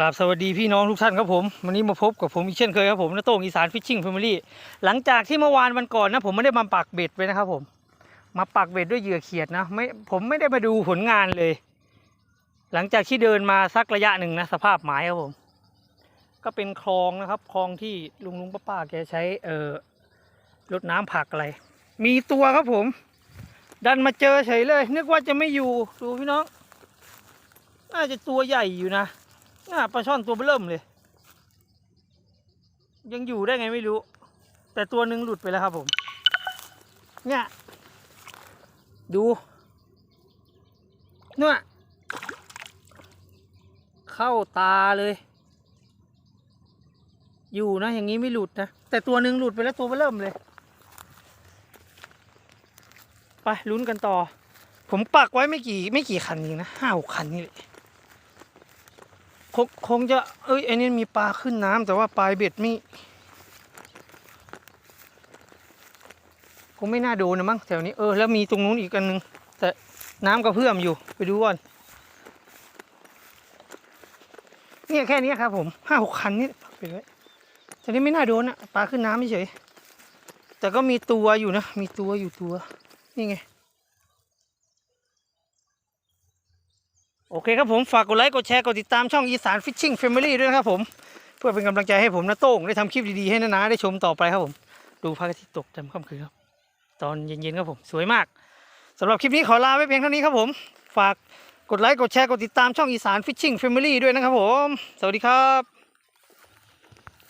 กราบสวัสดีพี่น้องทุกท่านครับผม วันนี้มาพบกับผมอีกเช่นเคยครับผมนโต้งอีสานฟิชชิ่งแฟมิลี่หลังจากที่เมื่อวานวันก่อนนะผมไม่ได้มาปักเบ็ดไว้นะครับผม มาปักเบ็ดด้วยเหยื่อเขียดนะไม่ผมไม่ได้มาดูผลงานเลย หลังจากที่เดินมาสักระยะหนึ่งนะสภาพหมายครับผม ก็เป็นคลองนะครับ คลองที่ลุงลุงป้าป้าแกใช้เอ่อรดน้ำผักอะไร มีตัวครับผม ดันมาเจอเฉยเลย นึกว่าจะไม่อยู่ดูพี่น้อง น่าจะตัวใหญ่อยู่นะ น่าปลาช่อนตัวเบอเริ่มเลย ยังอยู่ได้ไงไม่รู้ แต่ตัวหนึ่งหลุดไปแล้วครับผม เนี่ย ดูเนี่ยเข้าตาเลย อยู่นะ อย่างนี้ไม่หลุดนะ แต่ตัวหนึ่งหลุดไปแล้วตัวเบอเริ่มเลย ไปลุ้นกันต่อ ผมปักไว้ไม่กี่ไม่กี่คันเองนะห้าหกคันนี่แหละ งคงจะเอ้ยไอ้นี่มีปลาขึ้นน้ำแต่ว่าปลายเบ็ดไม่คงไม่น่าโดนนะมั้งแถวนี้เออแล้วมีตรงนู้นอีกอันนึง แต่น้ำกระเพื่อมอยู่ไปดูก่อนเนี่ยแค่นี้ครับผมห้าหกคันนี่ไปไว้แต่นี่ไม่น่าโดนอะปลาขึ้นน้ำเฉยแต่ก็มีตัวอยู่นะ มีตัวอยู่ตัว นี่ไง โอเคครับผมฝากกดไลค์กดแชร์กดติดตามช่องอีสานฟิชชิ่งแฟมิลี่ด้วยนะครับผมเพื่อเป็นกำลังใจให้ผมนะโต้งได้ทำคลิปดีๆให้นานาได้ชมต่อไปครับผมดูพระอาทิตย์ตกจำค่ำคืนครับตอนเย็นๆครับผมสวยมากสำหรับคลิปนี้ขอลาไว้เพียงเท่านี้ครับผมฝากกดไลค์กดแชร์กดติดตามช่องอีสานฟิชชิ่งแฟมิลี่ด้วยนะครับผม สวัสดีครับ